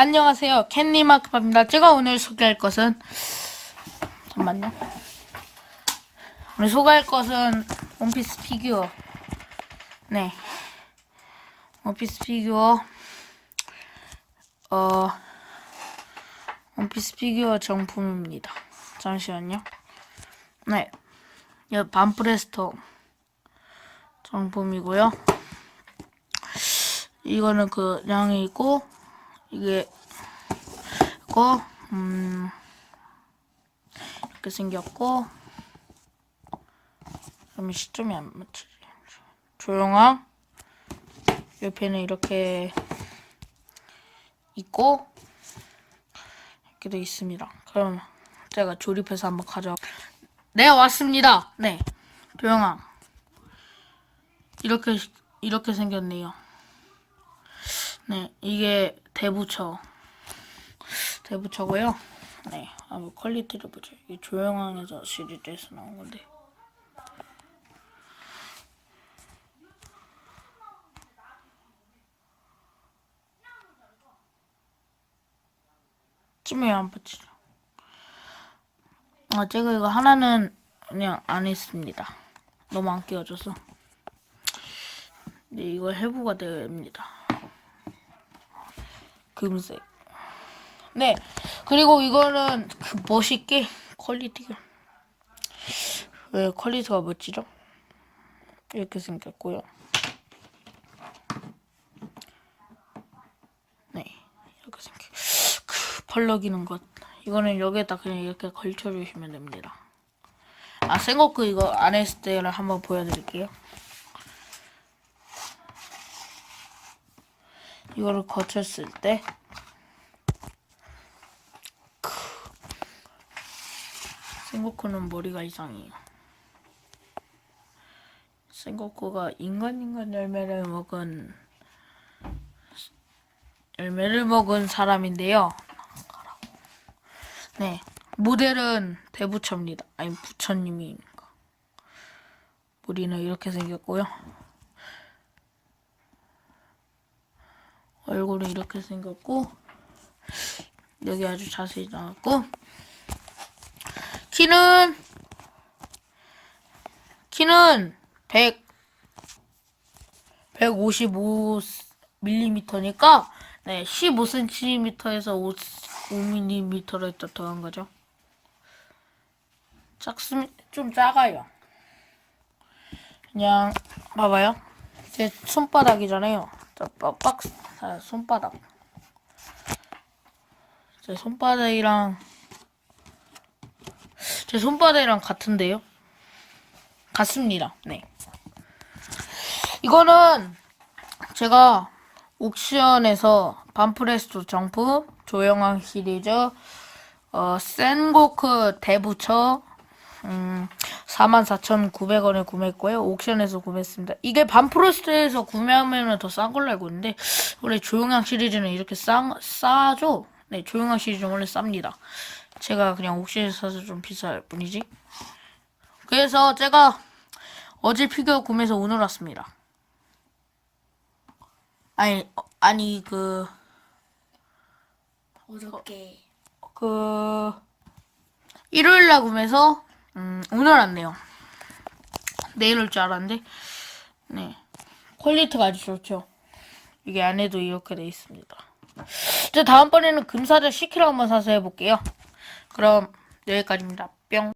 안녕하세요. 캔니마크팝입니다. 제가 오늘 소개할 것은 잠깐만요. 오늘 소개할 것은 원피스 피규어. 네. 원피스 피규어. 어 원피스 피규어 정품입니다. 잠시만요. 네. 이 반프레스터 정품이고요. 이거는 그 양이 있고 이게 있고 음 이렇게 생겼고 그러면 시점이 안 맞지. 조용함. 옆에는 이렇게 있고 이렇게 돼 있습니다. 그럼 제가 조립해서 한번 가져 네 왔습니다. 네. 조용함. 이렇게 이렇게 생겼네요. 네, 이게 대부처. 대부처고요. 네, 한번 퀄리티를 보죠. 이 조용항에서 시리즈에서 나온 건데. 찜에 안 붙이죠. 아, 제가 이거 하나는 그냥 안 했습니다. 너무 안 끼워져서. 네, 이거 해부가 됩니다. 금색. 네. 그리고 이거는 그 멋있게 퀄리티가 왜 퀄리티가 멋지죠? 이렇게 생겼고요. 네. 이렇게 생겨. 그 펄럭이는 것. 이거는 여기에다 그냥 이렇게 걸쳐 주시면 됩니다. 아, 생거크 이거 안 했을 때를 한번 보여 드릴게요. 이거를 거쳤을 때 크. 생고쿠는 머리가 이상해요. 생고쿠가 인간 인간 열매를 먹은 열매를 먹은 사람인데요. 네, 모델은 대부처입니다. 아니 부처님이니까. 머리는 이렇게 생겼고요. 얼굴은 이렇게 생겼고 여기 아주 자세히 나왔고 키는 키는 100 155mm니까 네 15cm에서 5mm를 더한 거죠. 작습 좀 작아요. 그냥 봐봐요. 제 손바닥이잖아요. 빡빡 아, 손바닥. 제 손바닥이랑 제 손바닥이랑 같은데요? 같습니다. 네. 이거는 제가 옥션에서 반프레스토 정품 조영왕 시리즈 어, 센고크 대부처 음, 44,900원에 구매했고요. 옥션에서 구매했습니다. 이게 반프로스트에서 구매하면 더 싼 걸로 알고 있는데 원래 조용한 시리즈는 이렇게 싸, 싸죠? 네, 조용한 시리즈는 원래 쌉니다. 제가 그냥 옥션에서 사서 좀 비쌀 뿐이지. 그래서 제가 어제 피규어 구매해서 오늘 왔습니다. 아니, 어, 아니 그... 어저께 그 일요일 날 구매해서 음, 오늘 왔네요. 내일 올 줄 알았는데 네 퀄리티가 아주 좋죠. 이게 안에도 이렇게 돼 있습니다. 이제 다음번에는 금사자 10kg 한번 사서 해볼게요. 그럼 여기까지입니다.